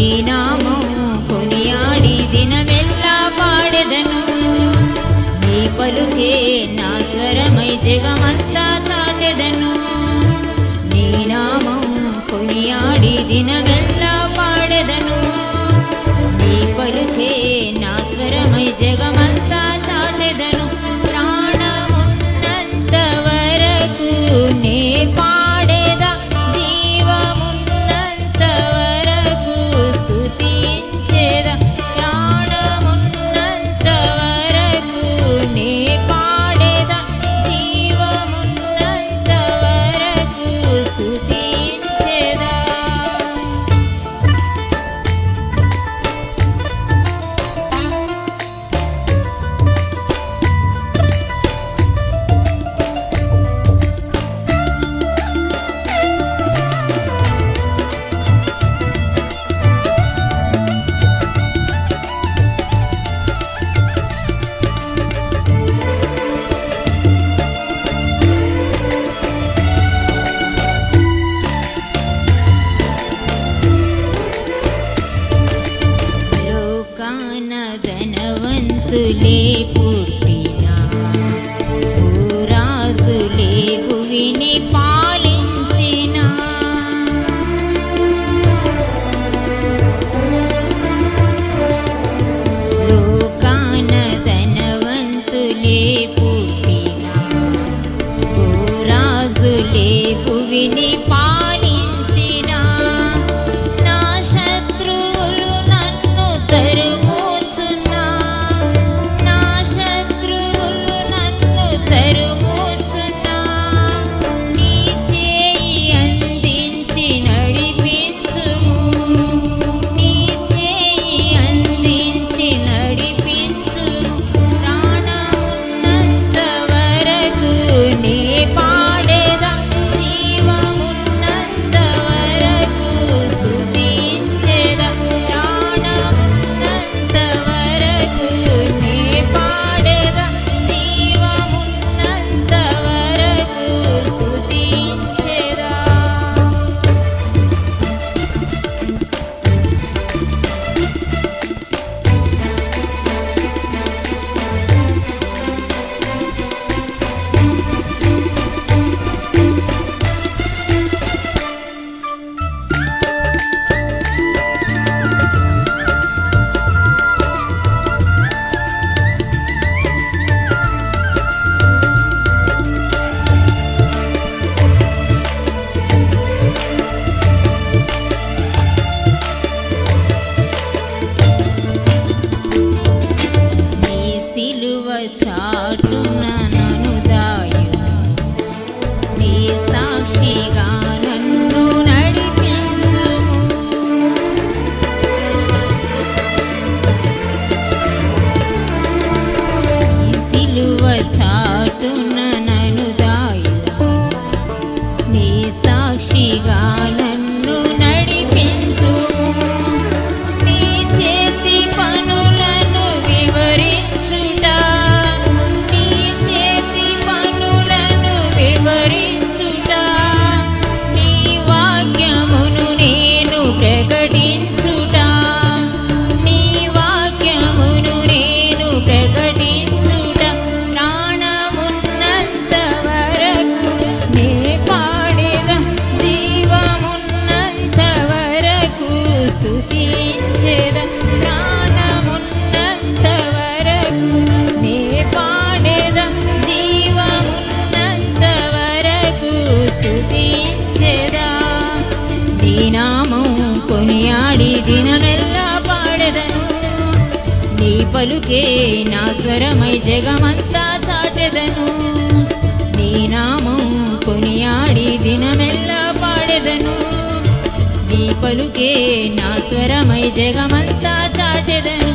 నీనామము కొనియాడి దినమెల్లా పాడెదను. నీ పలుకే రాజులే పుట్టిన. రాజులే భువిని పాలించిన. లోకాన ధనవంతులే పుట్టిన. నామం కొనియాడి దినెల్లా పాడెదను. నీ పలుకే నా స్వరమై జగమంతా చాటెదను. నీ నామం కొనియాడి దినెల్లా పాడెదను. నీ పలుకే నా స్వరమై జగమంతా చాటెదను.